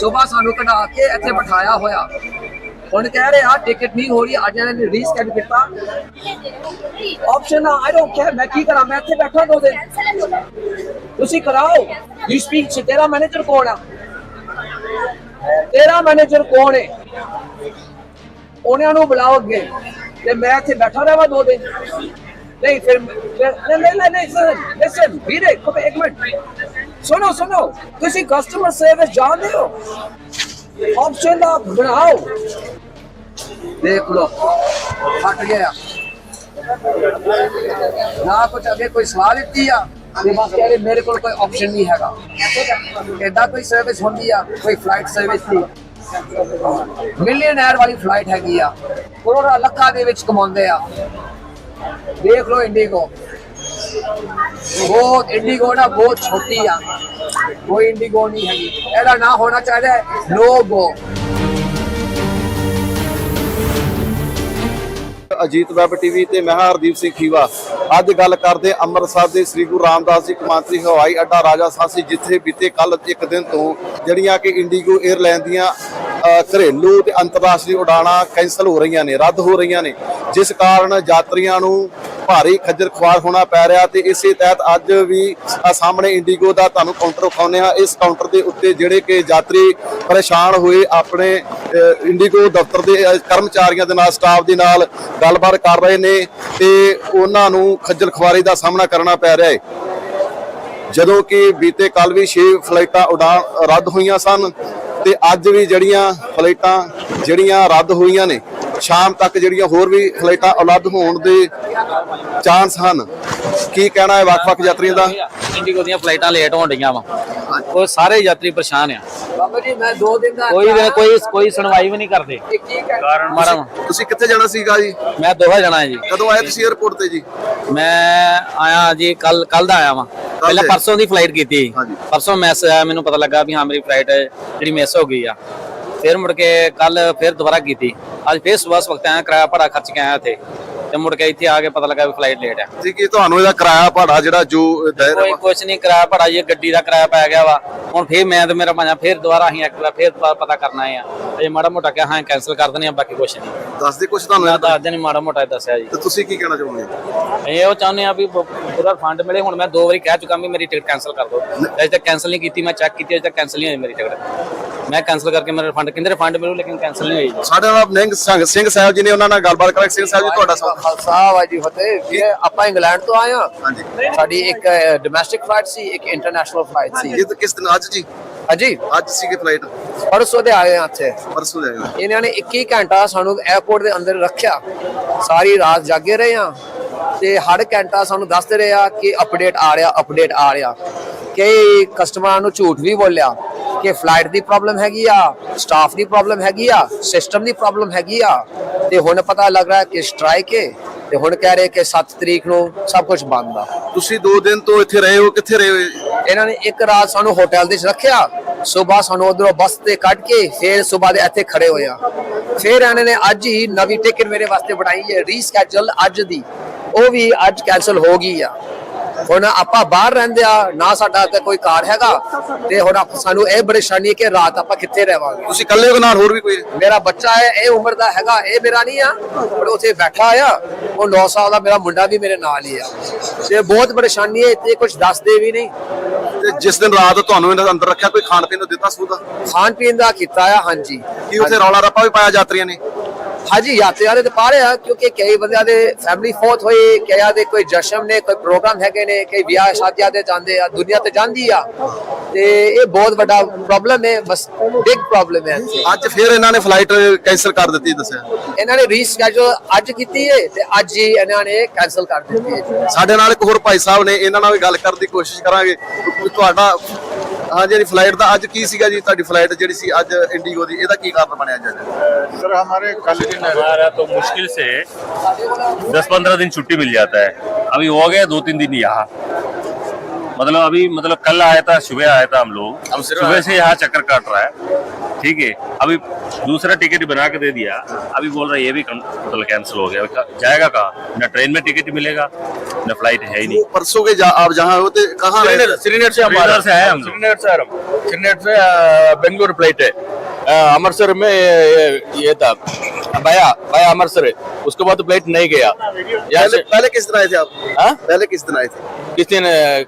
ਸਵੇਰ ਸਾਨੂੰ ਕਢਾ ਕੇ ਇੱਥੇ ਬਿਠਾਇਆ ਹੋਇਆ। ਹੁਣ ਕਹਿ ਰਹੇ ਆ ਟਿਕਟ ਨਹੀਂ ਹੋ ਰਹੀ, ਅੱਜ ਇਹਨਾਂ ਨੇ ਰੀਸਕੈਡ ਕੀਤਾ ਆਪਸ਼ਨ ਆ ਆਈ ਡੋਨਟ ਕੇਅਰ ਮੈਂ ਕੀ ਕਰਾਂ, ਮੈਂ ਇੱਥੇ ਬੈਠਾ ਦੋ ਦਿਨ। ਤੁਸੀਂ ਕਰਾਓ ਯੂ ਸਪੀਕ ਤੇਰਾ ਮੈਨੇਜਰ ਕੌਣ ਆ? ਤੇਰਾ ਮੈਨੇਜਰ ਕੌਣ ਹੈ ਉਹਨਾਂ ਨੂੰ ਬੁਲਾਓ ਅੱਗੇ, ਤੇ ਮੈਂ ਇੱਥੇ ਬੈਠਾ ਰਹਾਂ ਦੋ ਦਿਨ। ਨਹੀਂ ਫਿਰ ਫਿਰ- ਨਹੀਂ ਨਹੀਂ ਨਹੀਂ ਨਹੀਂ ਵੀਰੇ ਕੋ ਇੱਕ ਮਿੰਟ ਸੁਣੋ ਸੁਣੋ ਤੁਸੀਂ ਕਸਟਮਰ ਸਰਵਿਸ ਜਾਣਦੇ ਹੋ ਆਪਸ਼ਨ ਦਾ ਬਣਾਓ ਦੇਖ ਲੋ ਫਟ ਗਿਆ ਨਾ ਕੁਝ ਅੱਗੇ ਕੋਈ ਸਵਾਲ ਦਿੱਤੀ ਆ ਤੇ ਬਸ ਕਹਿ ਰਹੇ ਮੇਰੇ ਕੋਲ ਕੋਈ ਆਪਸ਼ਨ ਨਹੀਂ ਹੈਗਾ ਏਦਾਂ ਕੋਈ ਸਰਵਿਸ ਹੁੰਦੀ ਆ ਕੋਈ ਫਲਾਈਟ ਸਰਵਿਸ ਦੀ ਮਿਲੀਅਨਰ ਵਾਲੀ ਫਲਾਈਟ ਹੈਗੀ ਆ ਕਰੋੜਾਂ ਲੱਖਾਂ ਦੇ ਵਿੱਚ ਕਮਾਉਂਦੇ ਆ ਦੇਖ ਲੋ ਇੰਡੀਗੋ। ਬਹੁਤ ਇੰਡੀਗੋ ਨਾ ਬਹੁਤ ਛੋਟੀ ਆ। ਕੋਈ ਇੰਡੀਗੋ ਨਹੀਂ ਹੈਗੀ। ਇਹਦਾ ਨਾਂ ਹੋਣਾ ਚਾਹੀਦਾ ਹੈ no go Ajit web TV ਤੇ ਮੈਂ ਹਾਂ ਹਰਦੀਪ ਸਿੰਘ ਖੀਵਾ। ਅੱਜ ਗੱਲ ਕਰਦੇ ਅੰਮ੍ਰਿਤਸਰ ਦੇ ਸ੍ਰੀ ਗੁਰੂ ਰਾਮਦਾਸ ਜੀ ਕੌਮਾਂਤਰੀ ਹਵਾਈ ਅੱਡਾ ਰਾਜਾ ਸਾਸੀ, ਜਿੱਥੇ ਬੀਤੇ ਕੱਲ ਇੱਕ ਦਿਨ ਤੋਂ ਜਿਹੜੀਆਂ ਕਿ ਇੰਡੀਗੋ 에ਅਰਲਾਈਨ ਦੀਆਂ ਘਰੇਲੂ ਤੇ ਅੰਤਰਰਾਸ਼ਟਰੀ ਉਡਾਣਾਂ ਕੈਂਸਲ ਹੋ ਰਹੀਆਂ ਨੇ, ਰੱਦ ਹੋ ਰਹੀਆਂ ਨੇ। ਜਿਸ ਕਾਰਨ ਯਾਤਰੀਆਂ ਨੂੰ ਭਾਰੀ ਖੱਜਲ ਖੁਆਰ ਹੋਣਾ ਪੈ ਰਿਹਾ ਤੇ ਇਸੇ ਤਹਿਤ ਅੱਜ ਵੀ ਸਾਹਮਣੇ ਇੰਡੀਗੋ ਦਾ ਤੁਹਾਨੂੰ ਕਾਊਂਟਰ ਵਿਖਾਉਂਦੇ ਹਾਂ। ਇਸ ਕਾਊਂਟਰ ਦੇ ਉੱਤੇ ਜਿਹੜੇ ਕਿ ਯਾਤਰੀ ਪਰੇਸ਼ਾਨ ਹੋਏ ਆਪਣੇ ਇੰਡੀਗੋ ਦਫ਼ਤਰ ਦੇ ਕਰਮਚਾਰੀਆਂ ਦੇ ਨਾਲ, ਸਟਾਫ ਦੇ ਨਾਲ ਗੱਲਬਾਤ ਕਰ ਰਹੇ ਨੇ ਤੇ ਉਹਨਾਂ ਨੂੰ ਖੱਜਲ ਖੁਆਰੀ ਦਾ ਸਾਹਮਣਾ ਕਰਨਾ ਪੈ ਰਿਹਾ ਹੈ। ਜਦੋਂ ਕਿ ਬੀਤੇ ਕੱਲ ਵੀ 6 ਫਲਾਈਟਾਂ ਉਡਾਨ ਰੱਦ ਹੋਈਆਂ ਸਨ ਤੇ ਅੱਜ ਵੀ ਜਿਹੜੀਆਂ ਫਲਾਈਟਾਂ ਜਿਹੜੀਆਂ ਰੱਦ ਹੋਈਆਂ ਨੇ ਸ਼ਾਮ ਤੱਕ ਜਿਹੜੀਆਂ ਹੋਰ ਵੀ ਫਲਾਈਟਾਂ ਉਲੱਦ ਹੋਣ ਦੇ ਚਾਂਸ ਹਨ। ਕੀ ਕਹਿਣਾ ਹੈ ਵੱਖ-ਵੱਖ ਯਾਤਰੀਆਂ ਦਾ? ਇੰਡੀਗੋ ਦੀਆਂ ਫਲਾਈਟਾਂ ਲੇਟ ਹੋਣ ਡੀਆਂ ਵਾ। ਉਹ ਸਾਰੇ ਯਾਤਰੀ ਪਰੇਸ਼ਾਨ ਆ। ਬਾਬਾ ਜੀ ਮੈਂ ਦੋ ਦਿਨ ਦਾ ਕੋਈ ਵੀ ਕੋਈ ਕੋਈ ਸੁਣਵਾਈ ਵੀ ਨਹੀਂ ਕਰਦੇ। ਮਾਰਾ ਤੁਸੀਂ ਕਿੱਥੇ ਜਾਣਾ ਸੀਗਾ ਜੀ? ਮੈਂ ਦੋਹਾ ਜਾਣਾ ਹੈ ਜੀ। ਕਦੋਂ ਆਏ ਤੁਸੀਂ 에ਅਰਪੋਰਟ ਤੇ ਜੀ? ਮੈਂ ਆਇਆ ਜੀ ਕੱਲ ਕੱਲ ਦਾ ਆਇਆ ਵਾਂ। ਪਹਿਲਾਂ? ਪਰਸੋਂ ਦੀ ਫਲਾਈਟ ਕੀਤੀ। ਪਰਸੋਂ ਮੈਸੇਜ ਆਇਆ ਮੈਨੂੰ ਪਤਾ ਲੱਗਾ ਵੀ ਹਾਂ ਮੇਰੀ ਫਲਾਈਟ ਜਿਹੜੀ ਮਿਸ ਹੋ ਗਈ ਆ। ਫਿਰ ਮੁੜ ਕੇ ਕੱਲ ਫਿਰ ਦੁਬਾਰਾ ਕੀਤੀ। ਅੱਜ ਫਿਰ ਸਵੇਰ ਵਕਤ ਆਇਆ, ਕਿਰਾਇਆ, ਭਾੜਾ ਖਰਚ ਕੇ ਆਇਆ ਇੱਥੇ। ਤੇ ਮੁੜ ਕੇ ਇੱਥੇ ਆ ਕੇ ਪਤਾ ਲੱਗਾ ਵੀ ਫਲਾਈਟ ਲੇਟ ਆ। ਜੀ ਕਿ ਤੁਹਾਨੂੰ ਇਹਦਾ ਕਿਰਾਇਆ ਭਾੜਾ ਜਿਹੜਾ ਜੋ ਦਾਇਰਾ ਕੋਈ ਕੁਛ ਨਹੀਂ ਕਿਰਾਇਆ ਭਾੜਾ ਇਹ ਗੱਡੀ ਦਾ ਕਿਰਾਇਆ ਪੈ ਗਿਆ ਵਾ। ਹੁਣ ਫੇਰ ਮੈਂ ਤੇ ਮੇਰਾ ਭਾਂਜਾ ਫੇਰ ਦੁਬਾਰਾ ਅਸੀਂ ਇੱਕ ਵਾਰ ਫੇਰ ਪਤਾ ਕਰਨਾ ਆ। ਅਜੇ ਮਾੜਾ ਮੋਟਾ ਕਿਹਾ ਹਾਂ ਕੈਨਸਲ ਕਰ ਦਿੰਦੇ ਆ ਬਾਕੀ ਕੁਛ ਨਹੀਂ। ਦੱਸ ਦੇ ਕੁਝ ਤੁਹਾਨੂੰ ਮੈਂ? ਦੱਸ ਦਿਨ ਮਾੜਾ ਮੋਟਾ ਹੀ ਦੱਸਿਆ ਜੀ। ਤੇ ਤੁਸੀਂ ਕੀ ਕਹਿਣਾ ਚਾਹੋਗੇ ਇਹ ਉਹ ਚਾਹੁੰਦੇ ਆ ਵੀ ਪੂਰਾ ਫੰਡ ਮਿਲੇ। ਹੁਣ ਮੈਂ ਦੋ ਵਾਰੀ ਕਹਿ ਚੁੱਕਾ ਵੀ ਮੇਰੀ ਟਿਕਟ ਕੈਨਸਲ ਕਰ ਦਿਓ। ਅਜੇ ਤੱਕ ਕੈਨਸਲ ਨਹੀਂ ਕੀਤੀ ਮੈਂ ਚੈੱਕ ਕੀਤੀ ਅਜੇ ਤੱਕ ਕੈਨਸਲ ਨਹੀਂ ਹੋਈ ਮੇਰੀ ਟਿਕਟ ਮੈਂ ਕੈਨਸਲ ਕਰਕੇ ਮੇਰਾ ਰਿਫੰਡ ਕਹਿੰਦੇ ਰਿਫੰਡ ਮਿਲੂ ਲੇਕਿਨ ਕੈਨਸਲ ਨਹੀਂ ਹੋਈ ਸਾਡੇ ਨਾਲ ਸਿੰਘ ਸਿੰਘ ਸਾਹਿਬ ਜੀ ਨੇ ਉਹਨਾਂ ਨਾਲ ਗੱਲਬਾਤ ਕਰਾਂਗੇ ਸਿੰਘ ਸਾਹਿਬ ਜੀ ਤੁਹਾਡਾ ਸਵਾਗਤ ਖਾਲਸਾ ਵਾਜੀ ਫਤਿਹ। ਇਹ ਆਪਾਂ ਇੰਗਲੈਂਡ ਤੋਂ ਆਏ ਹਾਂ। ਸਾਡੀ ਇੱਕ ਡੋਮੈਸਟਿਕ ਫਲਾਈਟ ਸੀ ਇੱਕ ਇੰਟਰਨੈਸ਼ਨਲ ਫਲਾਈਟ ਸੀ। ਇਹ ਤਾਂ ਕਿਸ ਦਿਨ? ਅੱਜ ਜੀ? ਹਾਂਜੀ। ਅੱਜ ਸੀਗੇ ਫਲਾਈਟ ਪਰਸੋਂ ਦੇ ਆਏ ਹਾਂ ਇੱਥੇ। ਪਰਸੋਂ ਜਾਏਗਾ ਇਹਨਾਂ ਨੇ 21 ਘੰਟਾ ਸਾਨੂੰ 에어ਪੋਰਟ ਦੇ ਅੰਦਰ ਰੱਖਿਆ। ਸਾਰੀ ਰਾਤ ਜਾਗੇ ਰਹੇ ਆ ਤੇ ਹਰ ਘੰਟਾ ਸਾਨੂੰ ਦੱਸਦੇ ਰਹੇ ਆ ਕਿ ਅਪਡੇਟ ਆ ਰਿਹਾ ਅਪਡੇਟ ਆ ਰਿਹਾ। ਕਈ ਕਸਟਮਰਾਂ ਨੂੰ ਝੂਠ ਵੀ ਬੋਲਿਆ। ਕਿ ਫਲਾਈਟ ਦੀ ਪ੍ਰੋਬਲਮ ਹੈਗੀ ਆ ਸਟਾਫ ਦੀ ਪ੍ਰੋਬਲਮ ਹੈਗੀ ਆ ਸਿਸਟਮ ਦੀ ਪ੍ਰੋਬਲਮ ਹੈਗੀ ਆ। ਤੇ ਹੁਣ ਪਤਾ ਲੱਗ ਰਿਹਾ ਕਿ ਸਟ੍ਰਾਈਕ ਹੈ ਤੇ ਹੁਣ ਕਹਿ ਰਹੇ ਕਿ 7 ਤਰੀਕ ਨੂੰ ਸਭ ਕੁਝ ਬੰਦ ਆ। ਤੁਸੀਂ 2 ਦਿਨ ਤੋਂ ਇੱਥੇ ਰਹੇ ਹੋ ਕਿੱਥੇ ਰਹੇ ਹੋ? ਇਹਨਾਂ ਨੇ ਇੱਕ ਰਾਤ ਸਾਨੂੰ ਹੋਟਲ ਦੇ ਵਿੱਚ ਰੱਖਿਆ ਸਵੇਰ ਸਾਨੂੰ ਉਧਰੋਂ ਬੱਸ ਤੇ ਕੱਢ ਕੇ ਫਿਰ ਸਵੇਰ ਦੇ ਇੱਥੇ ਖੜੇ ਹੋਇਆ ਫਿਰ ਇਹਨਾਂ ਨੇ ਅੱਜ ਹੀ ਨਵੀਂ ਟਿਕਟ ਮੇਰੇ ਵਾਸਤੇ ਬਣਾਈ ਹੈ ਰੀਸਕੈਜੂਲ ਅੱਜ ਦੀ। ਉਹ ਵੀ ਅੱਜ ਕੈਨਸਲ ਹੋ ਗਈ ਆ। ਹੁਣ ਆਪਾਂ ਬਾਹਰ ਰਹਿੰਦੇ ਆ ਨਾ ਸਾਡਾ ਤੇ ਕੋਈ ਕਾਰ ਹੈਗਾ ਤੇ ਹੁਣ ਆਪ- ਸਾਨੂੰ ਇਹ ਪਰੇਸ਼ਾਨੀ ਹੈ ਕਿ ਰਾਤ ਆਪਾਂ ਕਿੱਥੇ ਰਹਿਵਾਂਗੇ ਤੁਸੀਂ ਇਕੱਲੇ ਹੋ ਨਾਲ ਹੋਰ ਵੀ ਕੋਈ? ਮੇਰਾ ਬੱਚਾ ਹੈ ਇਹ ਉਮਰ ਦਾ ਹੈਗਾ ਇਹ ਮੇਰਾ ਨਹੀਂ ਆ ਪਰ ਉੱਥੇ ਬੈਠਾ ਆ ਉਹ 9 ਸਾਲ ਦਾ ਮੇਰਾ ਮੁੰਡਾ ਵੀ ਮੇਰੇ ਨਾਲ ਹੀ ਆ। ਤੇ ਬਹੁਤ ਪਰੇਸ਼ਾਨੀ ਹੈ ਇੱਥੇ ਕੁਝ ਦੱਸਦੇ ਵੀ ਨਹੀਂ। ਤੇ ਜਿਸ ਦਿਨ ਰਾਤ ਤੁਹਾਨੂੰ ਇਹਨਾਂ ਦੇ ਅੰਦਰ ਰੱਖਿਆ ਕੋਈ ਖਾਣ ਪੀਣ ਨੂੰ ਦਿੱਤਾ ਸੂਦਾ ਖਾਣ ਪੀਣ ਦਾ ਕੀਤਾ ਆ ਹਾਂਜੀ। ਕੀ ਉੱਥੇ ਰੌਲਾ ਰੱਪਾ ਵੀ ਪਾਇਆ ਯਾਤਰੀਆਂ ਨੇ? ਹਾਂਜੀ ਯਾਤਰੀਆਂ ਦੇ ਤਾਂ ਪਾ ਰਹੇ ਆ ਕਿਉਂਕਿ ਕਈ ਬੰਦਿਆਂ ਦੇ ਫੈਮਿਲੀ ਫੋਰਥ ਹੋਈ ਕਈਆਂ ਦੇ ਕੋਈ ਜਸ਼ਨ ਨੇ ਕੋਈ ਪ੍ਰੋਗਰਾਮ ਹੈਗੇ ਨੇ ਕਈ ਵਿਆਹ ਸ਼ਾਦੀਆਂ ਤੇ ਜਾਂਦੇ ਆ ਦੁਨੀਆ ਤੇ ਜਾਂਦੀ ਆ। ਤੇ ਇਹ ਬਹੁਤ ਵੱਡਾ ਪ੍ਰੋਬਲਮ ਹੈ ਬਸ ਬਿਗ ਪ੍ਰੋਬਲਮ ਹੈ। ਅੱਜ ਫਿਰ ਇਹਨਾਂ ਨੇ ਫਲਾਈਟ ਕੈਂਸਲ ਕਰ ਦਿੱਤੀ ਦੱਸਿਆ। ਇਹਨਾਂ ਨੇ ਰੀਸਕੈਜੂਲ ਅੱਜ ਕੀਤੀ ਹੈ ਤੇ ਅੱਜ ਹੀ ਇਹਨਾਂ ਨੇ ਕੈਨਸਲ ਕਰ ਦਿੱਤੀ ਹੈ ਸਾਡੇ ਨਾਲ ਇੱਕ ਹੋਰ ਭਾਈ ਸਾਹਿਬ ਨੇ ਇਹਨਾਂ ਨਾਲ ਵੀ ਗੱਲ ਕਰਨ ਦੀ ਕੋਸ਼ਿਸ਼ ਕਰਾਂਗੇ ਤੁਹਾਡਾ ਹਾਂ ਜਿਹੜੀ ਫਲਾਈਟ ਦਾ ਅੱਜ ਕੀ ਸੀਗਾ ਜੀ ਤੁਹਾਡੀ ਫਲਾਈਟ ਜਿਹੜੀ ਸੀ ਅੱਜ ਇੰਡੀਗੋ ਦੀ ਇਹਦਾ ਕੀ ਕਾਰਨ ਬਣਿਆ ਅੱਜ सर हमारे कल दिन हमारा तो मुश्किल से दस पंद्रह दिन छुट्टी मिल जाता है अभी हो गया दो तीन दिन यहाँ मतलब अभी मतलब कल आया था सुबह आया था हम लोग। हम सुबह से यहाँ चक्कर काट रहा है। ठीक है? अभी दूसरा टिकट बना के दे दिया। अभी बोल रहा है ये भी मतलब कैंसिल हो गया। जाएगा कहाँ? न ट्रेन में टिकट मिलेगा न फ़्लाइट है ही नहीं। परसों के जा- आप जहाँ होते कहाँ श्रीनगर से श्रीनगर से आए हम श्रीनगर से आ श्रीनगर से अ, फ़्लाइट है। अमृतसर में ये, था। बाया बाया अमृतसर उसके बाद फ़्लाइट नहीं गया। पहले पहले किस दिन आए थे आप? हाँ? पहले किस दिन आए थे? किस दिन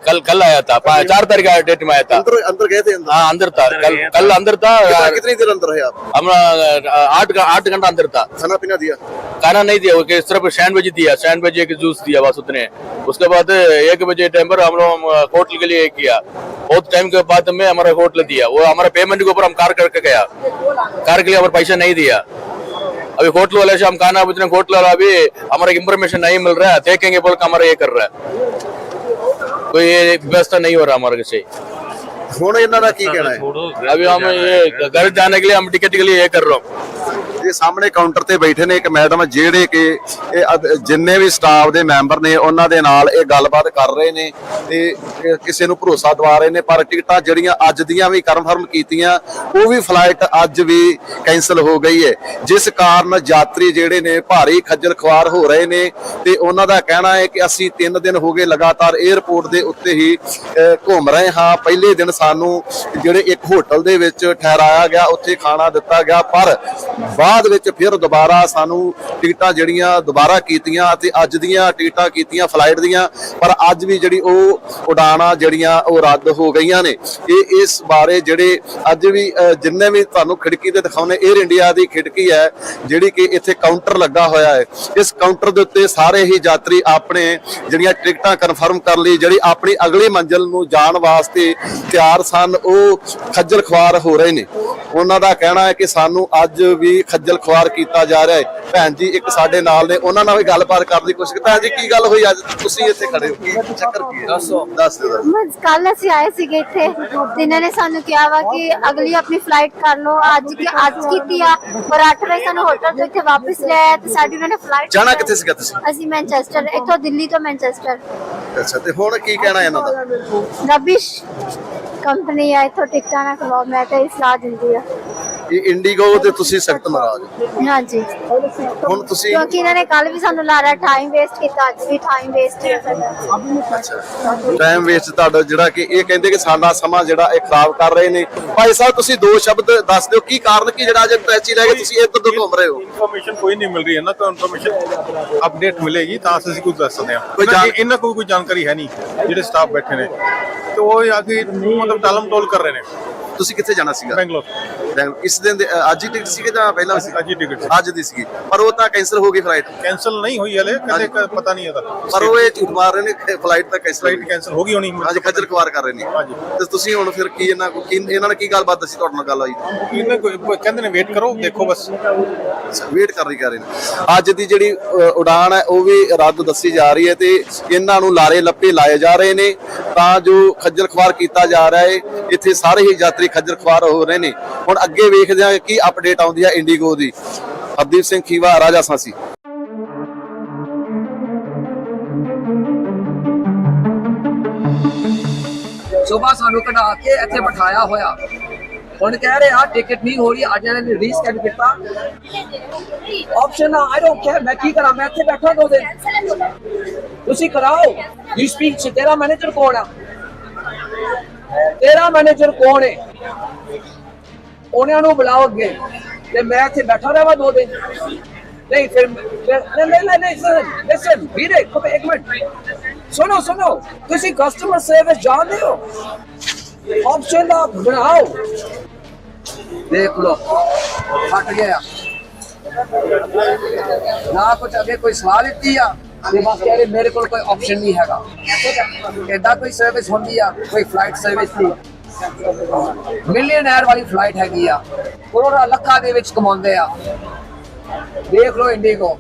कल कल आया था। चार तारीख का डेट में आया था। अंदर अंदर गए थे हाँ अंदर था। कल कल अंदर था। कितनी देर अंदर है आप? हम आठ आठ घंटा अंदर था। खाना पीना दिया? खाना नहीं दिया सिर्फ़ सैंडविच दिया। सैंडविच एक जूस दिया बस उतने। उसके बाद एक बजे टाइम पर हम लोग होटल के लिए किया। बहुत टाइम के बाद में हमारा होटल दिया। वो हमारे पेमेंट के ऊपर हम कार करके गया। कार के लिए हमारे पैसा नहीं दिया अभी होटल वाले से हम खाना इतने होटल वाला अभी हमारा इन्फॉर्मेशन नहीं मिल रहा है देखेंगे बोल के हमारा ये कर रहा है कोई ये व्यवस्था नहीं हो रहा हमारे से छोड़ो की है अभी हम ये घर जाने के लिए हम टिकट के लिए ये कर रहा हूँ ਇਹ ਸਾਹਮਣੇ ਕਾਊਂਟਰ ਤੇ ਬੈਠੇ ਨੇ ਇੱਕ ਮੈਡਮ ਜਿਹੜੇ ਕਿ ਇਹ ਜਿੰਨੇ ਵੀ ਸਟਾਫ ਦੇ ਮੈਂਬਰ ਨੇ, ਉਹਨਾਂ ਦੇ ਨਾਲ ਇਹ ਗੱਲਬਾਤ ਕਰ ਰਹੇ ਨੇ ਤੇ ਕਿਸੇ ਨੂੰ ਭਰੋਸਾ ਦਵਾ ਰਹੇ ਨੇ, ਪਰ ਟਿਕਟਾਂ ਜਿਹੜੀਆਂ ਅੱਜ ਦੀਆਂ ਵੀ ਕਨਫਰਮ ਕੀਤੀਆਂ, ਉਹ ਵੀ ਫਲਾਈਟ ਅੱਜ ਵੀ ਕੈਨਸਲ ਹੋ ਗਈ ਹੈ। ਜਿਸ ਕਾਰਨ ਯਾਤਰੀ ਜਿਹੜੇ ਨੇ ਭਾਰੀ ਖੱਜਲ ਖੁਆਰ ਹੋ ਰਹੇ ਨੇ ਤੇ ਉਹਨਾਂ ਦਾ ਕਹਿਣਾ ਹੈ ਕਿ ਅਸੀਂ 3 ਦਿਨ ਹੋ ਗਏ ਲਗਾਤਾਰ 에ਅਰਪੋਰਟ ਦੇ ਉੱਤੇ ਹੀ ਘੁੰਮ ਰਹੇ ਹਾਂ। ਪਹਿਲੇ ਦਿਨ ਸਾਨੂੰ ਜਿਹੜੇ ਇੱਕ ਹੋਟਲ ਦੇ ਵਿੱਚ ਠਹਿਰਾਇਆ ਗਿਆ, ਉੱਥੇ ਖਾਣਾ ਦਿੱਤਾ ਗਿਆ, ਪਰ ਬਾਅਦ ਵਿੱਚ ਫਿਰ ਦੁਬਾਰਾ ਸਾਨੂੰ ਟਿਕਟਾਂ ਜਿਹੜੀਆਂ ਦੁਬਾਰਾ ਕੀਤੀਆਂ ਅਤੇ ਅੱਜ ਦੀਆਂ ਟਿਕਟਾਂ ਕੀਤੀਆਂ ਫਲਾਈਟ ਦੀਆਂ, ਪਰ ਅੱਜ ਵੀ ਜਿਹੜੀ ਉਹ ਉਡਾਣਾਂ ਜਿਹੜੀਆਂ ਉਹ ਰੱਦ ਹੋ ਗਈਆਂ ਨੇ। ਇਹ ਇਸ ਬਾਰੇ ਜਿਹੜੇ ਅੱਜ ਵੀ ਜਿੰਨੇ ਵੀ ਤੁਹਾਨੂੰ ਖਿੜਕੀ ਤੇ ਦਿਖਾਉਨੇ 에ਅਰ ਇੰਡੀਆ ਦੀ ਖਿੜਕੀ ਹੈ, ਜਿਹੜੀ ਕਿ ਇੱਥੇ ਕਾਊਂਟਰ ਲੱਗਾ ਹੋਇਆ ਹੈ। ਇਸ ਕਾਊਂਟਰ ਦੇ ਉੱਤੇ ਸਾਰੇ ਹੀ ਯਾਤਰੀ ਆਪਣੇ ਜਿਹੜੀਆਂ ਟਿਕਟਾਂ ਕਨਫਰਮ ਕਰ ਲਈ, ਜਿਹੜੀ ਆਪਣੀ ਅਗਲੀ ਮੰਜ਼ਿਲ ਨੂੰ ਜਾਣ ਵਾਸਤੇ ਤਿਆਰ ਸਨ, ਉਹ ਖੱਜਲ ਖੁਆਰ ਹੋ ਰਹੇ ਨੇ। ਉਹਨਾਂ ਦਾ ਕਹਿਣਾ ਹੈ ਕਿ ਸਾਨੂੰ ਅੱਜ ਵੀ ਖੱਜਲ ਖੁਆਰ ਕੀਤਾ ਜਾ ਰਿਹਾ ਹੈ। ਭੈਣ ਜੀ ਇੱਕ ਸਾਡੇ ਨਾਲ ਨੇ ਉਹਨਾਂ ਨਾਲ ਵੀ ਗੱਲਬਾਤ ਕਰਨ ਦੀ ਕੋਸ਼ਿਸ਼ ਭੈਣ ਜੀ ਕੀ ਗੱਲ ਹੋਈ ਅੱਜ? ਤੁਸੀਂ ਇੱਥੇ ਖੜੇ ਹੋ ਕੀ ਚੱਕਰ ਕੀ ਹੈ? ਦੱਸੋ। ਦੱਸ ਦਿਓ। ਬਸ ਕੱਲ ਅਸੀਂ ਆਏ ਸੀਗੇ ਇੱਥੇ। ਤੇ ਇਹਨਾਂ ਨੇ ਸਾਨੂੰ ਕਿਹਾ ਵਾ ਕਿ ਅਗਲੀ ਆਪਣੀ ਫਲਾਈਟ ਕਰ ਲਓ। ਅੱਜ ਕੀ ਅੱਜ ਕੀਤੀ ਆ ਪਰ 8 ਵਜੇ ਸਾਨੂੰ ਹੋਟਲ ਤੋਂ ਇੱਥੇ ਵਾਪਸ ਲੈ ਤੇ ਸਾਡੀ ਉਹਨਾਂ ਨੇ ਫਲਾਈਟ ਜਾਣਾ ਕਿੱਥੇ ਸੀਗਾ ਤੁਸੀਂ? ਅਸੀਂ ਮੈਨਚੈਸਟਰ ਇੱਥੋਂ ਦਿੱਲੀ ਤੋਂ ਮੈਨਚੈਸਟਰ ਅੱਛਾ ਤੇ ਹੁਣ ਕੀ ਕਹਿਣਾ ਇਹਨਾਂ ਦਾ? ਰਬਿਸ਼ ਕੰਪਨੀ ਆ ਇੱਥੋਂ ਟਿਕਟਾਂ ਨਾ ਖਵਾਓ ਮੈਂ ਤਾਂ ਇਹ ਸਲਾਹ ਦਿੰਦੀ ਆ। ਇਹ ਇੰਡੀਗੋ ਤੇ ਤੁਸੀਂ ਸਖਤ ਨਾਰਾਜ਼ ਹੋ। ਹਾਂਜੀ। ਹੁਣ ਤੁਸੀਂ ਕਿਉਂਕਿ ਇਹਨਾਂ ਨੇ ਕੱਲ ਵੀ ਸਾਨੂੰ ਲਾਰਾ ਟਾਈਮ ਵੇਸਟ ਕੀਤਾ ਅੱਜ ਵੀ ਟਾਈਮ ਵੇਸਟ ਹੈ ਸਾਡਾ। ਟਾਈਮ ਵੇਸਟ ਤੁਹਾਡਾ ਜਿਹੜਾ ਕਿ ਇਹ ਕਹਿੰਦੇ ਕਿ ਸਾਡਾ ਸਮਾਂ ਜਿਹੜਾ ਇਹ ਖਰਾਬ ਕਰ ਰਹੇ ਨੇ। ਭਾਈ ਸਾਹਿਬ ਤੁਸੀਂ ਦੋ ਸ਼ਬਦ ਦੱਸ ਦਿਓ ਕੀ ਕਾਰਨ ਕੀ ਜਿਹੜਾ ਅੱਜ ਟੈਚੀ ਲੈ ਕੇ ਤੁਸੀਂ ਇੱਧਰ ਤੋਂ ਘੁੰਮ ਰਹੇ ਹੋ? ਇਨਫੋਰਮੇਸ਼ਨ ਕੋਈ ਨਹੀਂ ਮਿਲ ਰਹੀ ਹੈ ਨਾ ਤਾਂ ਇਨਫੋਰਮੇਸ਼ਨ ਅਪਡੇਟ ਮਿਲੇਗੀ ਤਾਂ ਅਸੀਂ ਕੁਝ ਦੱਸ ਸਕਦੇ ਹਾਂ। ਕੋਈ ਜਾਣ- ਇਹਨਾਂ ਕੋਲ ਕੋਈ ਜਾਣਕਾਰੀ ਹੈ ਨਹੀਂ ਜਿਹੜੇ ਸਟਾਫ ਬੈਠੇ ਨੇ। ਤੇ ਉਹ ਆ ਕੇ ਮਤਲਬ ਟਾਲਮ ਟੋਲ ਕਰ ਰਹੇ ਨੇ। ਤੁਸੀਂ ਕਿੱਥੇ ਜਾਣਾ ਸੀਗਾ? ਬੈਂਗਲੌਰ। ਇਸ ਦਿਨ ਦੇ ਅੱਜ ਹੀ ਟਿਕਟ ਸੀਗੇ ਜਾਂ ਪਹਿਲਾਂ ਸੀ ਅੱਜ ਹੀ ਸੀ। ਅੱਜ ਦੀ ਸੀਗੀ। ਪਰ ਉਹ ਤਾਂ ਕੈਂਸਲ ਹੋ ਗਈ ਫਲਾਈਟ ਕੈਨਸਲ ਨਹੀਂ ਹੋਈ ਹਲੇ ਕਦੇ ਕ- ਪਤਾ ਨਹੀਂ ਇਹਦਾ ਪਰ ਉਹ ਇਹ ਝੂਠ ਮਾਰ ਰਹੇ ਨੇ ਫਲਾਈਟ ਤਾਂ ਕੈਂਸਲ ਫਲਾਈਟ ਕੈਨਸਲ ਹੋ ਗਈ ਹੋਣੀ ਅੱਜ ਖੱਜਲ ਖੁਆਰ ਕਰ ਰਹੇ ਨੇ। ਹਾਂਜੀ। ਤੇ ਤੁਸੀਂ ਹੁਣ ਫਿਰ ਕੀ ਇਹਨਾਂ ਕੀ ਇਹਨਾਂ ਨੇ ਕੀ ਗੱਲਬਾਤ ਦੱਸੀ ਤੁਹਾਡੇ ਨਾਲ ਗੱਲ ਹੋਈ ਇਹਨਾਂ ਕੋਈ ਕਹਿੰਦੇ ਨੇ ਵੇਟ ਕਰੋ ਦੇਖੋ ਬਸ। ਵੇਟ ਕਰ ਰਹੀ ਕਰ ਰਹੇ ਨੇ। ਅੱਜ ਦੀ ਜਿਹੜੀ ਉਡਾਨ ਹੈ ਉਹ ਵੀ ਰੱਦ ਦੱਸੀ ਜਾ ਰਹੀ ਹੈ ਤੇ ਇਹਨਾਂ ਨੂੰ ਲਾਰੇ ਲੱਪੇ ਲਾਏ ਜਾ ਰਹੇ ਨੇ। ਤਾਂ ਜੋ ਖੱਜਲ ਖੁਆਰ ਕੀਤਾ ਜਾ ਰਿਹਾ ਹੈ ਇੱਥੇ ਸਾਰੇ ਹੀ ਯਾਤਰੀ ਖੱਜਲ ਖੁਆਰ ਹੋ ਰਹੇ ਨੇ। ਹੁਣ ਅੱਗੇ ਵੇਖਦੇ ਹਾਂ ਕੀ ਅਪਡੇਟ ਆਉਂਦੀ ਹੈ ਇੰਡੀਗੋ ਦੀ। ਹਰਦੀਪ ਸਿੰਘ ਖੀਵਾ, ਰਾਜਾ ਸਾਂਸੀ। ਸਵੇਰ ਸਾਨੂੰ ਕਢਾ ਕੇ ਇੱਥੇ ਬਿਠਾਇਆ ਹੋਇਆ। ਹੁਣ ਕਹਿ ਰਹੇ ਆ ਟਿਕਟ ਨਹੀਂ ਹੋ ਰਹੀ, ਅੱਜ ਇਹਨਾਂ ਨੇ ਰੀਸਕੈਨ ਕੀਤਾ ਆਪਸ਼ਨ ਆ ਆਈ ਡੋਨਟ ਕੇਅਰ ਮੈਂ ਕੀ ਕਰਾਂ, ਮੈਂ ਇੱਥੇ ਬੈਠਾ ਦੋ ਦਿਨ। ਤੁਸੀਂ ਕਰਾਓ। ਯੂ ਸਪੀਕ ਤੇਰਾ ਮੈਨੇਜਰ ਕੌਣ ਆ? ਤੇਰਾ ਮੈਨੇਜਰ ਕੌਣ ਹੈ ਉਹਨਾਂ ਨੂੰ ਬੁਲਾਓ ਅੱਗੇ। ਤੇ ਮੈਂ ਇੱਥੇ ਬੈਠਾ ਰਹਾਂ ਦੋ ਦਿਨ। ਨਹੀਂ, ਫਿਰ ਨਹੀਂ ਨਹੀਂ ਨਹੀਂ ਸਰ ਲਿਸਨ ਵੀਰੇ ਖੁਦ ਇੱਕ ਮਿੰਟ। ਸੁਣੋ ਸੁਣੋ, ਤੁਸੀਂ ਕਸਟਮਰ ਸਰਵਿਸ ਜਾਣਦੇ ਹੋ? ਆਪਸ਼ਨ ਦਾ ਬਣਾਓ। ਦੇਖ ਲੋ ਫਟ ਗਿਆ। ਨਾ ਕੁਝ ਅੱਗੇ ਕੋਈ ਸਵਾਲ ਦਿੱਤੀ ਆ, ਤੇ ਬਸ ਕਹਿ ਰਹੇ ਮੇਰੇ ਕੋਲ ਕੋਈ ਆਪਸ਼ਨ ਨਹੀਂ ਹੈਗਾ। ਏਦਾਂ ਕੋਈ ਸਰਵਿਸ ਹੁੰਦੀ ਆ, ਕੋਈ ਫਲਾਈਟ ਸਰਵਿਸ ਦੀ? ਮਿਲੀਅਨਰ ਵਾਲੀ ਫਲਾਈਟ ਹੈਗੀ ਆ। ਕਰੋੜਾਂ ਲੱਖਾਂ ਦੇ ਵਿੱਚ ਕਮਾਉਂਦੇ ਆ। ਦੇਖ ਲਓ ਇੰਡੀਗੋ।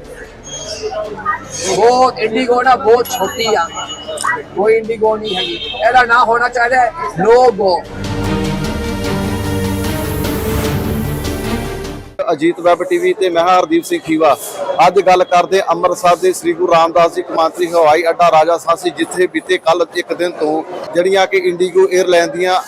ਬਹੁਤ ਇੰਡੀਗੋ ਨਾ ਬਹੁਤ ਛੋਟੀ ਆ। ਕੋਈ ਇੰਡੀਗੋ ਨਹੀਂ ਹੈਗੀ। ਇਹਦਾ ਨਾ ਹੋਣਾ ਚਾਹੀਦਾ ਲੋਗੋ। ਅਜੀਤ ਵੈਬ ਟੀਵੀ ਤੇ ਮੈਂ ਹਾਂ ਹਰਦੀਪ ਸਿੰਘ ਖੀਵਾ। ਅੱਜ ਗੱਲ ਕਰਦੇ ਹਾਂ ਅੰਮ੍ਰਿਤਸਰ ਦੇ ਸ੍ਰੀ ਗੁਰੂ ਰਾਮਦਾਸ ਜੀ ਕੌਮਾਂਤਰੀ ਹਵਾਈ ਅੱਡਾ ਰਾਜਾ ਸਾਸੀ, ਜਿੱਥੇ ਬੀਤੇ ਕੱਲ ਇੱਕ ਦਿਨ ਤੋਂ ਜਿਹੜੀਆਂ ਕਿ ਇੰਡੀਗੋ 에ਅਰਲਾਈਨ ਦੀਆਂ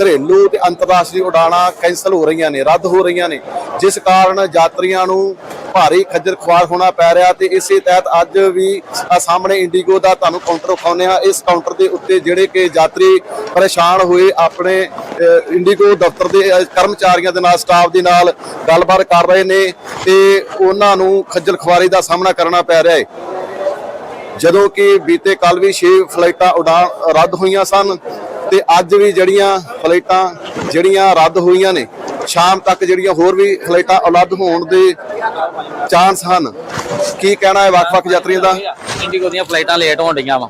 ਘਰੇਲੂ ਤੇ ਅੰਤਰਰਾਸ਼ਟਰੀ ਉਡਾਣਾਂ ਕੈਂਸਲ ਹੋ ਰਹੀਆਂ ਨੇ, ਰੱਦ ਹੋ ਰਹੀਆਂ ਨੇ, ਜਿਸ ਕਾਰਨ ਯਾਤਰੀਆਂ ਨੂੰ ਭਾਰੀ ਖੱਜਲ ਖੁਆਰ ਹੋਣਾ ਪੈ ਰਿਹਾ ਤੇ ਇਸੇ ਤਹਿਤ ਅੱਜ ਵੀ ਸਾਹਮਣੇ ਇੰਡੀਗੋ ਦਾ ਤੁਹਾਨੂੰ ਕਾਊਂਟਰ ਵਿਖਾਉਂਦੇ ਹਾਂ। ਇਸ ਕਾਊਂਟਰ ਦੇ ਉੱਤੇ ਜਿਹੜੇ ਕਿ ਯਾਤਰੀ ਪਰੇਸ਼ਾਨ ਹੋਏ, ਆਪਣੇ ਇੰਡੀਗੋ ਦਫ਼ਤਰ ਦੇ ਕਰਮਚਾਰੀਆਂ ਦੇ ਨਾਲ, ਸਟਾਫ ਦੇ ਨਾਲ ਗੱਲਬਾਤ ਕਰ ਰਹੇ ਨੇ ਤੇ ਉਹਨਾਂ ਨੂੰ ਖੱਜਲ ਖੁਆਰੀ ਦਾ ਸਾਹਮਣਾ ਕਰਨਾ ਪੈ ਰਿਹਾ ਹੈ। ਜਦੋਂ ਕਿ ਬੀਤੇ ਕੱਲ ਵੀ 6 ਫਲਾਈਟਾਂ ਉਡਾਨ ਰੱਦ ਹੋਈਆਂ ਸਨ ਤੇ ਅੱਜ ਵੀ ਜਿਹੜੀਆਂ ਫਲਾਈਟਾਂ, ਜਿਹੜੀਆਂ ਰੱਦ ਹੋਈਆਂ ਨੇ ਸ਼ਾਮ ਤੱਕ ਜਿਹੜੀਆਂ ਹੋਰ ਵੀ ਫਲਾਈਟਾਂ ਉਲੱਦ ਹੋਣ ਦੇ ਚਾਂਸ ਹਨ। ਕੀ ਕਹਿਣਾ ਹੈ ਵੱਖ-ਵੱਖ ਯਾਤਰੀਆਂ ਦਾ? ਇੰਡੀਗੋ ਦੀਆਂ ਫਲਾਈਟਾਂ ਲੇਟ ਹੋਣ ਡੀਆਂ ਵਾ।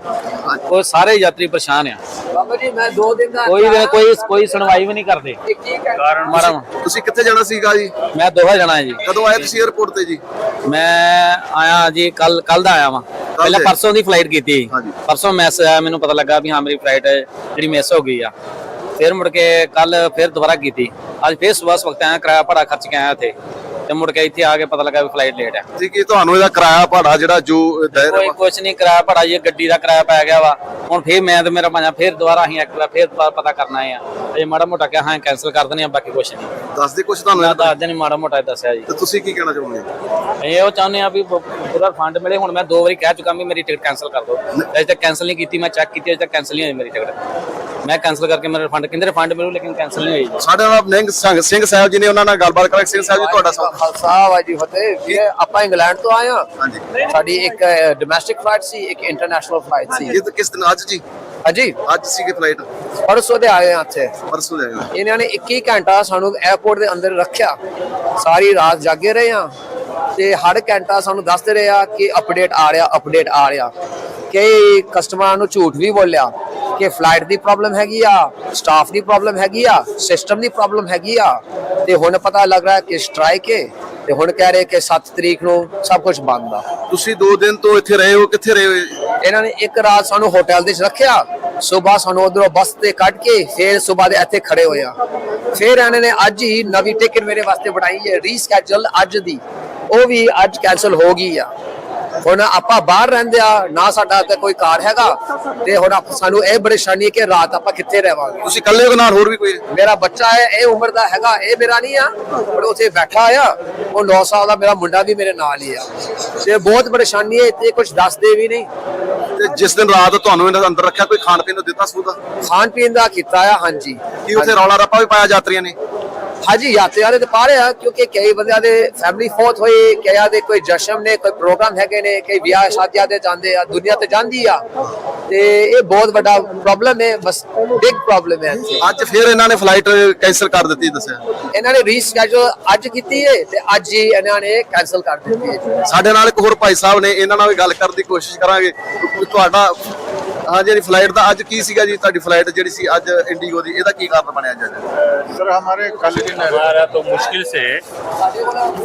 ਉਹ ਸਾਰੇ ਯਾਤਰੀ ਪਰੇਸ਼ਾਨ ਆ। ਬਾਬਾ ਜੀ ਮੈਂ 2 ਦਿਨ ਦਾ ਕੋਈ ਵੀ ਕੋਈ ਕੋਈ ਸੁਣਵਾਈ ਵੀ ਨਹੀਂ ਕਰਦੇ। ਕਾਰਨ ਮਾਰਾ ਤੁਸੀਂ ਕਿੱਥੇ ਜਾਣਾ ਸੀਗਾ ਜੀ? ਮੈਂ ਦੋਹਾ ਜਾਣਾ ਜੀ। ਕਦੋਂ ਆਏ ਤੁਸੀਂ 에어ਪੋਰਟ ਤੇ ਜੀ? ਮੈਂ ਆਇਆ ਜੀ ਕੱਲ ਕੱਲ ਦਾ ਆਇਆ ਵਾਂ। ਪਹਿਲਾਂ? ਪਰਸੋਂ ਦੀ ਫਲਾਈਟ ਕੀਤੀ। ਹਾਂਜੀ। ਪਰਸੋਂ ਮੈਸ ਆਇਆ ਮੈਨੂੰ ਪਤਾ ਲੱਗਾ ਵੀ ਹਾਂ ਮੇਰੀ ਫਲਾਈਟ ਜਿਹੜੀ ਮਿਸ ਹੋ ਗਈ ਆ। ਫਿਰ ਮੁੜ ਕੇ ਕੱਲ ਫਿਰ ਦੁਬਾਰਾ ਕੀਤੀ। ਅੱਜ ਫਿਰ ਸਵੇਰ ਵਕਤ ਆਇਆ, ਕਿਰਾਇਆ ਭਾੜਾ ਖਰਚ ਕੇ ਆਇਆ ਇੱਥੇ। ਤੇ ਮੁੜ ਕੇ ਇੱਥੇ ਆ ਕੇ ਪਤਾ ਲੱਗਾ ਵੀ ਫਲਾਈਟ ਲੇਟ ਆ। ਜੀ ਕੀ ਤੁਹਾਨੂੰ ਇਹਦਾ ਕਿਰਾਇਆ ਭਾੜਾ ਜਿਹੜਾ ਜੋ ਦਾਇਰਾ ਕੋਈ ਕੁਛ ਨਹੀਂ ਕਿਰਾਇਆ ਭਾੜਾ ਇਹ ਗੱਡੀ ਦਾ ਕਿਰਾਇਆ ਪੈ ਗਿਆ ਵਾ। ਹੁਣ ਫਿਰ ਮੈਂ ਤੇ ਮੇਰਾ ਭਾਂਜਾ ਫਿਰ ਦੁਬਾਰਾ ਅਸੀਂ ਇੱਕ ਵਾਰ ਫਿਰ ਪਤਾ ਕਰਨਾ ਆ। ਅਜੇ ਮਾੜਾ ਮੋਟਾ ਕਿਹਾ ਹਾਂ ਕੈਨਸਲ ਕਰ ਦਿੰਦੇ ਆ ਬਾਕੀ ਕੁਛ ਨਹੀਂ। ਦੱਸਦੇ ਕੁਝ ਤੁਹਾਨੂੰ ਮੈਂ? ਦੱਸ ਦਿਨ ਮਾੜਾ ਮੋਟਾ ਦੱਸਿਆ ਜੀ। ਤੇ ਤੁਸੀਂ ਕੀ ਕਹਿਣਾ ਚਾਹੁੰਦੇ ਇਹ ਉਹ ਚਾਹੁੰਦੇ ਆ ਵੀ ਪੂਰਾ ਫੰਡ ਮਿਲੇ। ਹੁਣ ਮੈਂ ਦੋ ਵਾਰੀ ਕਹਿ ਚੁੱਕਾ ਵੀ ਮੇਰੀ ਟਿਕਟ ਕੈਨਸਲ ਕਰ ਦਿਓ। ਅਜੇ ਤੱਕ ਕੈਨਸਲ ਨਹੀਂ ਕੀਤੀ ਮੈਂ ਚੈੱਕ ਕੀਤੀ ਅਜੇ ਤੱਕ ਕੈਨਸਲ ਨਹੀਂ ਹੋਈ ਮੇਰੀ ਟਿਕਟ ਮੈਂ ਕੈਨਸਲ ਕਰਕੇ ਮੇਰਾ ਰਿਫੰਡ ਕਹਿੰਦੇ ਰਿਫੰਡ ਮਿਲੂ ਲੇਕਿਨ ਕੈਨਸਲ ਨਹੀਂ ਹੋਈ। ਸਾਡੇ ਨਾਲ ਨਿੰਗ ਸਿੰਘ ਸਿੰਘ ਸਾਹਿਬ ਜੀ ਨੇ ਉਹਨਾਂ ਨਾਲ ਗੱਲਬਾਤ ਕਰਾਂਗੇ ਸਿੰਘ ਸਾਹਿਬ ਜੀ ਤੁਹਾਡਾ ਖਾਲਸਾ ਵਾਜੀ ਫਤਿਹ। ਵੀਰੇ ਆਪਾਂ ਇੰਗਲੈਂਡ ਤੋਂ ਆਏ ਹਾਂ। ਸਾਡੀ ਇੱਕ ਡੋਮੈਸਟਿਕ ਫਲਾਈਟ ਸੀ ਇੱਕ ਇੰਟਰਨੈਸ਼ਨਲ ਫਲਾਈਟ ਸੀ। ਇਹ ਤਾਂ ਕਿਸ ਦਿਨ? ਅੱਜ ਜੀ? ਹਾਂਜੀ। ਅੱਜ ਸੀਗੀ ਫਲਾਈਟ ਪਰਸੋਂ ਦੇ ਆਏ ਹਾਂ ਇੱਥੇ। ਪਰਸੋਂ ਜਾਏਗਾ ਇਹਨਾਂ ਨੇ 21 ਘੰਟਾ ਸਾਨੂੰ 에어ਪੋਰਟ ਦੇ ਅੰਦਰ ਰੱਖਿਆ। ਸਾਰੀ ਰਾਤ ਜਾਗੇ ਰਹੇ ਆ ਤੇ ਹਰ ਘੰਟਾ ਸਾਨੂੰ ਦੱਸਦੇ ਰਹੇ ਆ ਕਿ ਅਪਡੇਟ ਆ ਰਿਹਾ ਅਪਡੇਟ ਆ ਰਿਹਾ। ਕਈ ਕਸਟਮਰਾਂ ਨੂੰ ਝੂਠ ਵੀ ਬੋਲਿਆ। ਕਿ ਫਲਾਈਟ ਦੀ ਪ੍ਰੋਬਲਮ ਹੈਗੀ ਆ ਸਟਾਫ ਦੀ ਪ੍ਰੋਬਲਮ ਹੈਗੀ ਆ ਸਿਸਟਮ ਦੀ ਪ੍ਰੋਬਲਮ ਹੈਗੀ ਆ। ਤੇ ਹੁਣ ਪਤਾ ਲੱਗ ਰਿਹਾ ਕਿ ਸਟ੍ਰਾਈਕ ਹੈ ਤੇ ਹੁਣ ਕਹਿ ਰਹੇ ਕਿ 7 ਤਰੀਕ ਨੂੰ ਸਭ ਕੁਝ ਬੰਦ ਆ। ਤੁਸੀਂ 2 ਦਿਨ ਤੋਂ ਇੱਥੇ ਰਹੇ ਹੋ ਕਿੱਥੇ ਰਹੇ ਹੋ? ਇਹਨਾਂ ਨੇ ਇੱਕ ਰਾਤ ਸਾਨੂੰ ਹੋਟਲ ਦੇ ਵਿੱਚ ਰੱਖਿਆ ਸਵੇਰ ਸਾਨੂੰ ਉਧਰੋਂ ਬੱਸ ਤੇ ਕੱਢ ਕੇ ਫਿਰ ਸਵੇਰ ਦੇ ਇੱਥੇ ਖੜੇ ਹੋਇਆ ਫਿਰ ਇਹਨਾਂ ਨੇ ਅੱਜ ਹੀ ਨਵੀਂ ਟਿਕਟ ਮੇਰੇ ਵਾਸਤੇ ਬਣਾਈ ਹੈ ਰੀਸਕੈਜੂਲ ਅੱਜ ਦੀ। ਉਹ ਵੀ ਅੱਜ ਕੈਨਸਲ ਹੋ ਗਈ ਆ। ਹੁਣ ਆਪਾਂ ਬਾਹਰ ਰਹਿੰਦੇ ਆ ਨਾ ਸਾਡਾ ਤੇ ਕੋਈ ਕਾਰ ਹੈਗਾ ਤੇ ਹੁਣ ਆਪ- ਸਾਨੂੰ ਇਹ ਪਰੇਸ਼ਾਨੀ ਹੈ ਕਿ ਰਾਤ ਆਪਾਂ ਕਿੱਥੇ ਰਹਿਵਾਂਗੇ ਤੁਸੀਂ ਇਕੱਲੇ ਹੋ ਕਿ ਨਾਲ ਹੋਰ ਵੀ ਕੋਈ? ਹੈ? ਮੇਰਾ ਬੱਚਾ ਹੈ ਇਹ ਉਮਰ ਦਾ ਹੈਗਾ ਇਹ ਮੇਰਾ ਨਹੀਂ ਆ ਪਰ ਉੱਥੇ ਬੈਠਾ ਆ ਉਹ 9 ਸਾਲ ਦਾ ਮੇਰਾ ਮੁੰਡਾ ਵੀ ਮੇਰੇ ਨਾਲ ਹੀ ਆ। ਤੇ ਬਹੁਤ ਪਰੇਸ਼ਾਨੀ ਹੈ ਇੱਥੇ ਕੁਝ ਦੱਸਦੇ ਵੀ ਨਹੀਂ। ਤੇ ਜਿਸ ਦਿਨ ਰਾਤ ਤੁਹਾਨੂੰ ਇਹਨਾਂ ਦੇ ਅੰਦਰ ਰੱਖਿਆ ਕੋਈ ਖਾਣ ਪੀਣ ਨੂੰ ਦਿੱਤਾ ਸੂਦਾ ਖਾਣ ਪੀਣ ਦਾ ਕੀਤਾ ਆ ਹਾਂਜੀ। ਕੀ ਉੱਥੇ ਰੌਲਾ ਰੱਪਾ ਵੀ ਪਾਇਆ ਯਾਤਰੀਆਂ ਨੇ? ਹਾਂਜੀ ਯਾਤਰੀਆਂ ਦੇ ਪਾ ਰਹੇ ਕਿਉਂਕਿ ਕਈ ਬੰਦਿਆਂ ਦੇ ਫੈਮਿਲੀ ਫੋਰਥ ਹੋਏ ਕਈਆਂ ਦੇ ਕੋਈ ਜਸ਼ਨ ਨੇ ਕੋਈ ਪ੍ਰੋਗਰਾਮ ਹੈਗੇ ਨੇ ਕਈ ਵਿਆਹ ਸ਼ਾਦੀਆਂ ਤੇ ਜਾਂਦੇ ਆ ਦੁਨੀਆ ਤੇ ਜਾਂਦੀ ਆ। ਤੇ ਇਹ ਬਹੁਤ ਵੱਡਾ ਪ੍ਰੋਬਲਮ ਹੈ ਬਸ ਬਿਗ ਪ੍ਰੋਬਲਮ ਹੈ ਅੱਜ ਫਿਰ ਇਹਨਾਂ ਨੇ ਫਲਾਈਟ ਕੈਂਸਲ ਕਰ ਦਿੱਤੀ ਦੱਸਿਆ। ਇਹਨਾਂ ਨੇ ਰੀਸਕੈਜੂਲ ਅੱਜ ਕੀਤੀ ਹੈ ਤੇ ਅੱਜ ਹੀ ਇਹਨਾਂ ਨੇ ਕੈਨਸਲ ਕਰ ਦਿੱਤੀ ਹੈ ਸਾਡੇ ਨਾਲ ਇੱਕ ਹੋਰ ਭਾਈ ਸਾਹਿਬ ਨੇ ਇਹਨਾਂ ਨਾਲ ਵੀ ਗੱਲ ਕਰਨ ਦੀ ਕੋਸ਼ਿਸ਼ ਕਰਾਂਗੇ। ਤੁਹਾਡਾ ਹਾਂ ਜਿਹੜੀ ਫਲਾਈਟ ਦਾ ਅੱਜ ਕੀ ਸੀਗਾ ਜੀ ਤੁਹਾਡੀ ਫਲਾਈਟ ਜਿਹੜੀ ਸੀ ਅੱਜ ਇੰਡੀਗੋ ਦੀ ਇਹਦਾ ਕੀ ਕਾਰਨ ਬਣਿਆ ਜੀ ਅੱਜ सर हमारे कल दिन हमारा तो मुश्किल से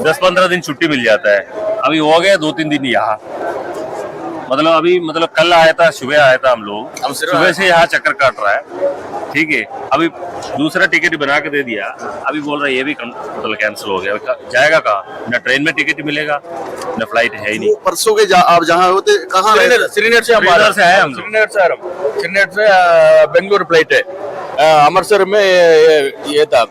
दस पंद्रह दिन छुट्टी मिल जाता है अभी हो गया दो तीन दिन यहाँ मतलब अभी मतलब कल आया था सुबह आया था हम लोग। हम सुबह से यहाँ चक्कर काट रहा है। ठीक है अभी दूसरा टिकट बना के दे दिया। अभी बोल रहा है ये भी मतलब कैंसिल हो गया। जाएगा कहाँ? न ट्रेन में टिकट मिलेगा न फ़्लाइट है ही नहीं। परसों के जा, आप जहाँ होते कहाँ श्रीनगर से श्रीनगर से आए हम श्रीनगर से आ रहा श्रीनगर से बेंगलुरु फ़्लाइट है। अमृतसर में ये था।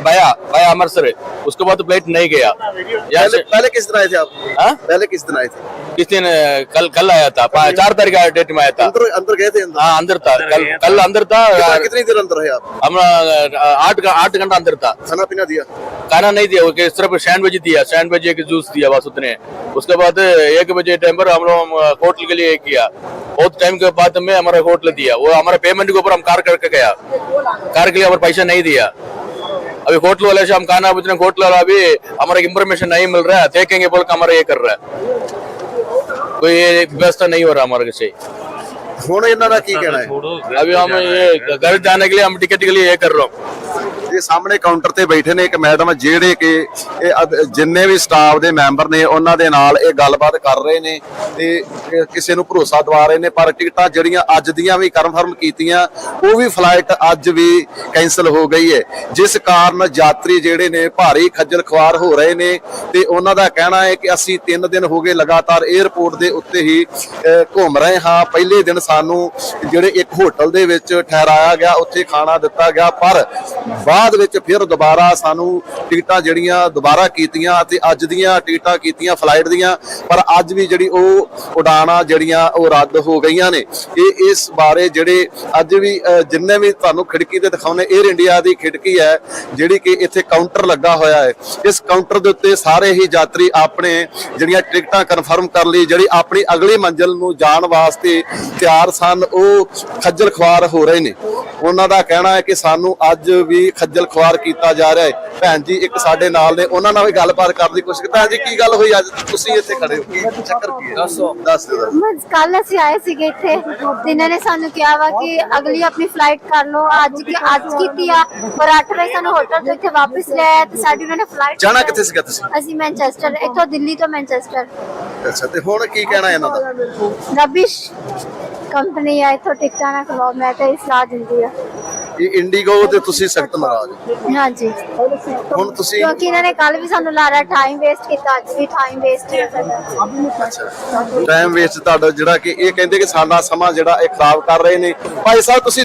बाया बाया अमृतसर है उसके बाद फ़्लाइट नहीं गया। पहले पहले किस दिन आए थे आप? हाँ? पहले किस दिन आए थे? किस दिन कल कल आया था चार तारीख का डेट में आया था। अंदर अंदर गए थे अंदर? हाँ अंदर था। कल कल अंदर था कितनी देर अंदर रहे आप? हम आठ आठ घंटा अंदर था। खाना पीना दिया? खाना नहीं दिया वो सिर्फ़ सैंडविच दिया। सैंडविच एक जूस दिया बस उतने उसके बाद एक बजे टाइम पर हम लोग होटल के लिए किया। बहुत टाइम के बाद में हमारा होटल दिया। वो हमारे पेमेंट के ऊपर हम कार करके गया। कार के लिए हमारे पैसा नहीं दिया। अभी होटल वाले से हम खाना पूछने होटल वाला अभी हमारा इंफॉर्मेशन नहीं मिल रहा है देखेंगे बोल के हमारा ये कर रहा है कोई ये व्यवस्था नहीं हो रहा हमारे से ਹੁਣ ਇਹਨਾਂ ਦਾ ਕੀ ਕਹਿਣਾ है अभी हम ये घर जाने के लिए हम टिकट के लिए ये कर रहा हूँ ਇਹ ਸਾਹਮਣੇ ਕਾਊਂਟਰ ਤੇ ਬੈਠੇ ਨੇ ਇੱਕ ਮੈਡਮ ਜਿਹੜੇ ਕਿ ਇਹ ਜਿੰਨੇ ਵੀ ਸਟਾਫ ਦੇ ਮੈਂਬਰ ਨੇ ਉਹਨਾਂ ਦੇ ਨਾਲ ਇਹ ਗੱਲਬਾਤ ਕਰ ਰਹੇ ਨੇ ਤੇ ਕਿਸੇ ਨੂੰ ਭਰੋਸਾ ਦਵਾ ਰਹੇ ਨੇ ਪਰ ਟਿਕਟਾਂ ਜਿਹੜੀਆਂ ਅੱਜ ਦੀਆਂ ਵੀ ਕਨਫਰਮ ਕੀਤੀਆਂ ਉਹ ਵੀ ਫਲਾਈਟ ਅੱਜ ਵੀ ਕੈਨਸਲ ਹੋ ਗਈ ਹੈ। ਜਿਸ ਕਾਰਨ ਯਾਤਰੀ ਜਿਹੜੇ ਨੇ ਭਾਰੀ ਖੱਜਲ ਖੁਆਰ ਹੋ ਰਹੇ ਨੇ ਤੇ ਉਹਨਾਂ ਦਾ ਕਹਿਣਾ ਹੈ ਕਿ ਅਸੀਂ 3 ਦਿਨ ਹੋ ਗਏ ਲਗਾਤਾਰ 에ਅਰਪੋਰਟ ਦੇ ਉੱਤੇ ਹੀ ਘੁੰਮ ਰਹੇ ਹਾਂ। ਪਹਿਲੇ ਦਿਨ ਸਾਨੂੰ ਜਿਹੜੇ ਇੱਕ ਹੋਟਲ ਦੇ ਵਿੱਚ ਠਹਿਰਾਇਆ ਗਿਆ, ਉੱਥੇ ਖਾਣਾ ਦਿੱਤਾ ਗਿਆ, ਪਰ ਬਾਅਦ ਵਿੱਚ ਫਿਰ ਦੁਬਾਰਾ ਸਾਨੂੰ ਟਿਕਟਾਂ ਜਿਹੜੀਆਂ ਦੁਬਾਰਾ ਕੀਤੀਆਂ ਅਤੇ ਅੱਜ ਦੀਆਂ ਟਿਕਟਾਂ ਕੀਤੀਆਂ, ਫਲਾਈਟ ਦੀਆਂ, ਪਰ ਅੱਜ ਵੀ ਜਿਹੜੀ ਉਹ ਉਡਾਣਾਂ ਜਿਹੜੀਆਂ ਉਹ ਰੱਦ ਹੋ ਗਈਆਂ ਨੇ। ਇਹ ਇਸ ਬਾਰੇ ਜਿਹੜੇ ਅੱਜ ਵੀ ਜਿੰਨੇ ਵੀ ਤੁਹਾਨੂੰ ਖਿੜਕੀ ਤੇ ਦਿਖਾਉਨੇ 에ਅਰ ਇੰਡੀਆ ਦੀ ਖਿੜਕੀ ਹੈ, ਜਿਹੜੀ ਕਿ ਇੱਥੇ ਕਾਊਂਟਰ ਲੱਗਾ ਹੋਇਆ ਹੈ। ਇਸ ਕਾਊਂਟਰ ਦੇ ਉੱਤੇ ਸਾਰੇ ਹੀ ਯਾਤਰੀ ਆਪਣੇ ਜਿਹੜੀਆਂ ਟਿਕਟਾਂ ਕਨਫਰਮ ਕਰ ਲਈ, ਜਿਹੜੀ ਆਪਣੀ ਅਗਲੀ ਮੰਜ਼ਿਲ ਨੂੰ ਜਾਣ ਵਾਸਤੇ ਤਿਆਰ ਸਨ ਉਹ ਖੱਜਲ ਖੁਆਰ ਹੋ ਰਹੇ ਨੇ। ਉਹਨਾਂ ਦਾ ਕਹਿਣਾ ਹੈ ਕਿ ਸਾਨੂੰ ਅੱਜ ਵੀ ਖੱਜਲ ਖੁਆਰ ਕੀਤਾ ਜਾ ਰਿਹਾ ਹੈ। ਭੈਣ ਜੀ ਇੱਕ ਸਾਡੇ ਨਾਲ ਨੇ ਉਹਨਾਂ ਨਾਲ ਵੀ ਗੱਲਬਾਤ ਕਰਨ ਦੀ ਕੋਸ਼ਿਸ਼ ਕੀਤੀ। ਭੈਣ ਜੀ ਕੀ ਗੱਲ ਹੋਈ ਅੱਜ? ਤੁਸੀਂ ਇੱਥੇ ਖੜੇ ਹੋ। ਕੀ ਚੱਕਰ ਕੀ ਹੈ? ਦੱਸੋ। ਦੱਸ ਦਿਓ। ਬਸ ਕੱਲ ਅਸੀਂ ਆਏ ਸੀਗੇ ਇੱਥੇ। ਤੇ ਇਹਨਾਂ ਨੇ ਸਾਨੂੰ ਕਿਹਾ ਵਾ ਕਿ ਅਗਲੀ ਆਪਣੀ ਫਲਾਈਟ ਕਰ ਲਓ। ਅੱਜ ਕੀ ਅੱਜ ਕੀਤੀ ਆ ਪਰ 8 ਵਜੇ ਸਾਨੂੰ ਹੋਟਲ ਤੋਂ ਇੱਥੇ ਵਾਪਸ ਲੈ ਆਏ ਤੇ ਸਾਡੀ ਉਹਨਾਂ ਨੇ ਫਲਾਈਟ ਜਾਣਾ ਕਿੱਥੇ ਸੀਗਾ ਤੁਸੀਂ? ਅਸੀਂ ਮੈਨਚੈਸਟਰ ਇੱਥੋਂ ਦਿੱਲੀ ਤੋਂ ਮੈਨਚੈਸਟਰ ਅੱਛਾ ਤੇ ਹੁਣ ਕੀ ਕਹਿਣਾ ਇਹਨਾਂ ਦਾ? ਰਬਿਸ਼ ਕੰਪਨੀ ਆ ਇੱਥੋਂ ਟਿਕਟਾਂ ਨਾ ਖਲੋ ਮੈਂ ਤਾਂ ਇਹ ਸਲਾਹ ਦਿੰਦੀ ਆ। ਇਹ ਇੰਡੀਗੋ ਤੇ ਤੁਸੀਂ ਸਖਤ ਨਾਰਾਜ਼ ਹੋ। ਹਾਂਜੀ। ਹੁਣ ਤੁਸੀਂ ਕਿਉਂਕਿ ਇਹਨਾਂ ਨੇ ਕੱਲ ਵੀ ਸਾਨੂੰ ਲਾਰਾ ਟਾਈਮ ਵੇਸਟ ਕੀਤਾ ਅੱਜ ਵੀ ਟਾਈਮ ਵੇਸਟ ਹੈ ਸਾਡਾ। ਟਾਈਮ ਵੇਸਟ ਤੁਹਾਡਾ ਜਿਹੜਾ ਕਿ ਇਹ ਕਹਿੰਦੇ ਕਿ ਸਾਡਾ ਸਮਾਂ ਜਿਹੜਾ ਇਹ ਖਰਾਬ ਕਰ ਰਹੇ ਨੇ। ਭਾਈ ਸਾਹਿਬ ਤੁਸੀਂ